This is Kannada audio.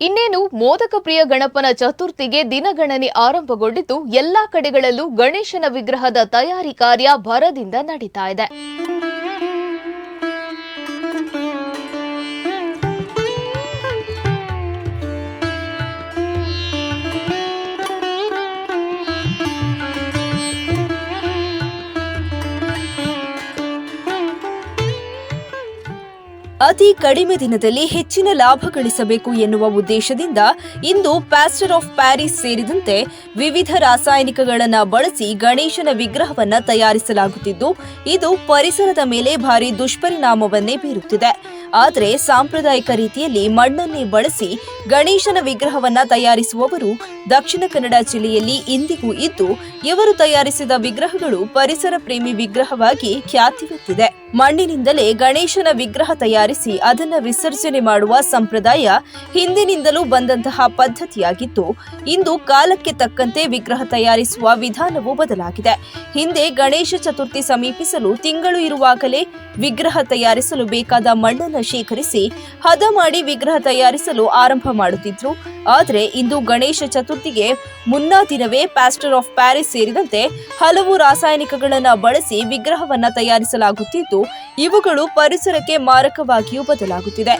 ಇನ್ನೇನು ಮೋದಕ ಪ್ರಿಯ ಗಣಪನ ಚತುರ್ಥಿಗೆ ದಿನಗಣನೆ ಆರಂಭಗೊಂಡಿದ್ದು ಎಲ್ಲಾ ಕಡೆಗಳಲ್ಲೂ ಗಣೇಶನ ವಿಗ್ರಹದ ತಯಾರಿ ಕಾರ್ಯ ಭರದಿಂದ ನಡೀತಾ ಇದೆ. ಅತಿ ಕಡಿಮೆ ದಿನದಲ್ಲಿ ಹೆಚ್ಚಿನ ಲಾಭ ಗಳಿಸಬೇಕು ಎನ್ನುವ ಉದ್ದೇಶದಿಂದ ಇಂದು ಪ್ಯಾಸ್ಟರ್ ಆಫ್ ಪ್ಯಾರಿಸ್ ಸೇರಿದಂತೆ ವಿವಿಧ ರಾಸಾಯನಿಕಗಳನ್ನು ಬಳಸಿ ಗಣೇಶನ ವಿಗ್ರಹವನ್ನು ತಯಾರಿಸಲಾಗುತ್ತಿದ್ದು, ಇದು ಪರಿಸರದ ಮೇಲೆ ಭಾರಿ ದುಷ್ಪರಿಣಾಮವನ್ನೇ ಬೀರುತ್ತಿದೆ. ಆದರೆ ಸಾಂಪ್ರದಾಯಿಕ ರೀತಿಯಲ್ಲಿ ಮಣ್ಣನ್ನೇ ಬಳಸಿ ಗಣೇಶನ ವಿಗ್ರಹವನ್ನ ತಯಾರಿಸುವವರು ದಕ್ಷಿಣ ಕನ್ನಡ ಜಿಲ್ಲೆಯಲ್ಲಿ ಇಂದಿಗೂ ಇದ್ದು, ಇವರು ತಯಾರಿಸಿದ ವಿಗ್ರಹಗಳು ಪರಿಸರ ಪ್ರೇಮಿ ವಿಗ್ರಹವಾಗಿ ಖ್ಯಾತಿವೆತ್ತಿದೆ ಮಣ್ಣಿನಿಂದಲೇ ಗಣೇಶನ ವಿಗ್ರಹ ತಯಾರಿಸಿ ಅದನ್ನ ವಿಸರ್ಜನೆ ಮಾಡುವ ಸಂಪ್ರದಾಯ ಹಿಂದಿನಿಂದಲೂ ಬಂದಂತಹ ಪದ್ಧತಿಯಾಗಿತ್ತು. ಇಂದು ಕಾಲಕ್ಕೆ ತಕ್ಕಂತೆ ವಿಗ್ರಹ ತಯಾರಿಸುವ ವಿಧಾನವೂ ಬದಲಾಗಿದೆ. ಹಿಂದೆ ಗಣೇಶ ಚತುರ್ಥಿ ಸಮೀಪಿಸಲು ತಿಂಗಳು ಇರುವಾಗಲೇ ವಿಗ್ರಹ ತಯಾರಿಸಲು ಬೇಕಾದ ಮಣ್ಣನ್ನು ಶೇಖರಿಸಿ ಹದ ಮಾಡಿ ವಿಗ್ರಹ ತಯಾರಿಸಲು ಆರಂಭ ಮಾಡುತ್ತಿದ್ರು. ಆದರೆ ಇಂದು ಗಣೇಶ ಚತುರ್ಥಿಗೆ ಮುನ್ನಾ ದಿನವೇ ಪ್ಯಾಸ್ಟರ್ ಆಫ್ ಪ್ಯಾರಿಸ್ ಸೇರಿದಂತೆ ಹಲವು ರಾಸಾಯನಿಕಗಳನ್ನು ಬಳಸಿ ವಿಗ್ರಹವನ್ನು ತಯಾರಿಸಲಾಗುತ್ತಿದ್ದು, ಇವುಗಳು ಪರಿಸರಕ್ಕೆ ಮಾರಕವಾಗಿಯೂ ಬದಲಾಗುತ್ತಿದೆ.